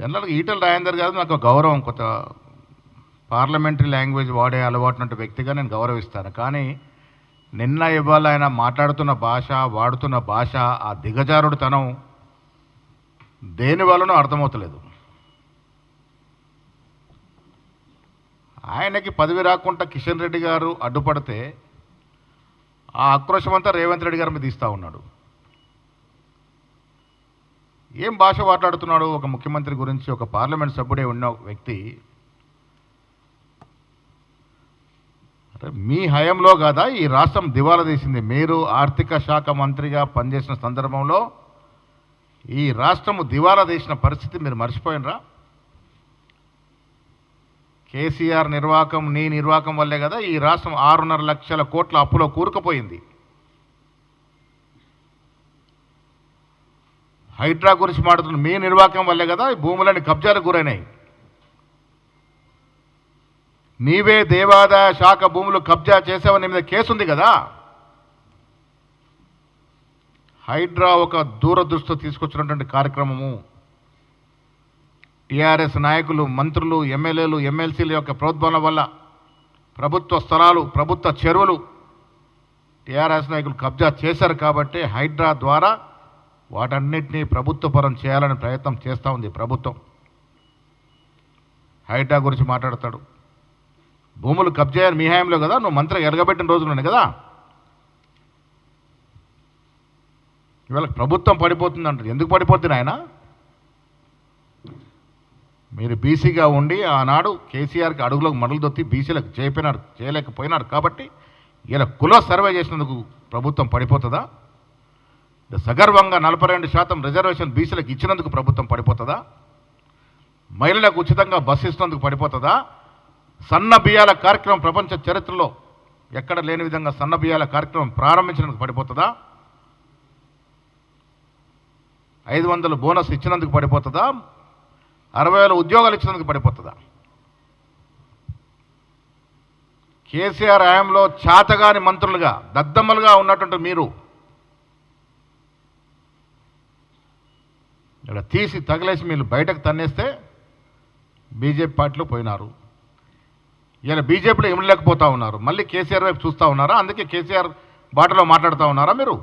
జనరల్గా ఈటల రాజేందర్ గారు నాకు గౌరవం కొత్త పార్లమెంటరీ లాంగ్వేజ్ వాడే అలవాటున్నట్టు వ్యక్తిగా నేను గౌరవిస్తాను. కానీ నిన్న ఇవాళ ఆయన మాట్లాడుతున్న భాష వాడుతున్న భాష ఆ దిగజారుడుతనం దేని వలనో అర్థమవుతలేదు. ఆయనకి పదవి రాకుండా కిషన్ రెడ్డి గారు అడ్డుపడితే ఆ ఆక్రోశం అంతా రేవంత్ రెడ్డి గారి మీద ఇస్తూ ఉన్నాడు. ఏం భాష మాట్లాడుతున్నాడు? ఒక ముఖ్యమంత్రి గురించి ఒక పార్లమెంట్ సభ్యుడే ఉన్న వ్యక్తి. మీ హయంలో కదా? ఈ రాష్ట్రం దివాలా తీసింది. మీరు ఆర్థిక శాఖ మంత్రిగా పనిచేసిన సందర్భంలో ఈ రాష్ట్రము దివాలా తీసిన పరిస్థితి మీరు మర్చిపోయినరా? కేసీఆర్ నిర్వాహకం నీ నిర్వాహకం వల్లే కదా ఈ రాష్ట్రం ఆరున్నర లక్షల కోట్ల అప్పులో కూరుకుపోయింది. హైడ్రా గురించి మాట్లాడుతున్న మీ నిర్వాహకం వల్లే కదా ఈ భూములన్నీ కబ్జాలకు గురైనాయి. నీవే దేవాదాయ శాఖ భూములు కబ్జా చేసావని మీద కేసు ఉంది కదా. హైడ్రా ఒక దూరదృష్టి తీసుకొచ్చినటువంటి కార్యక్రమము. టీఆర్ఎస్ నాయకులు మంత్రులు ఎమ్మెల్యేలు ఎమ్మెల్సీల యొక్క ప్రోద్బలం వల్ల ప్రభుత్వ స్థలాలు ప్రభుత్వ చెరువులు టీఆర్ఎస్ నాయకులు కబ్జా చేశారు కాబట్టి హైడ్రా ద్వారా వాటన్నిటినీ ప్రభుత్వపరం చేయాలని ప్రయత్నం చేస్తూ ఉంది ప్రభుత్వం. హైటా గురించి మాట్లాడతాడు. భూములు కబ్జాయని మీ హయాంలో కదా? నువ్వు మంత్రి ఎరగబెట్టిన రోజులున్నాయి కదా? ఇవాళ ప్రభుత్వం పడిపోతుంది అంటారు ఎందుకు పడిపోతుంది ఆయన మీరు బీసీగా ఉండి ఆనాడు కేసీఆర్కి అడుగులకు మడులు దొత్తి బీసీలకు చేయపోయినారు చేయలేకపోయినారు కాబట్టి ఇలా కుల సర్వే చేసినందుకు ప్రభుత్వం పడిపోతుందా? సగర్వంగా నలభై రెండు శాతం రిజర్వేషన్ బీసీలకు ఇచ్చినందుకు ప్రభుత్వం పడిపోతుందా? మహిళలకు ఉచితంగా బస్సు ఇస్తున్నందుకు పడిపోతుందా? సన్న బియ్యాల కార్యక్రమం ప్రపంచ చరిత్రలో ఎక్కడ లేని విధంగా సన్న బియ్యాల కార్యక్రమం ప్రారంభించినందుకు పడిపోతుందా? ఐదు వందలు బోనస్ ఇచ్చినందుకు పడిపోతుందా? అరవై వేల ఉద్యోగాలు ఇచ్చినందుకు పడిపోతుందా? కేసీఆర్ హయాంలో చాతగాని మంత్రులుగా దద్దమ్మలుగా ఉన్నటువంటి మీరు ఇక్కడ తీసి తగిలేసి మీరు బయటకు తన్నేస్తే బీజేపీ పార్టీలో పోయినారు. ఇలా బీజేపీలో ఇమలేకపోతా ఉన్నారు. మళ్ళీ కేసీఆర్ వైపు చూస్తూ ఉన్నారా? అందుకే కేసీఆర్ బాటలో మాట్లాడుతూ ఉన్నారా మీరు?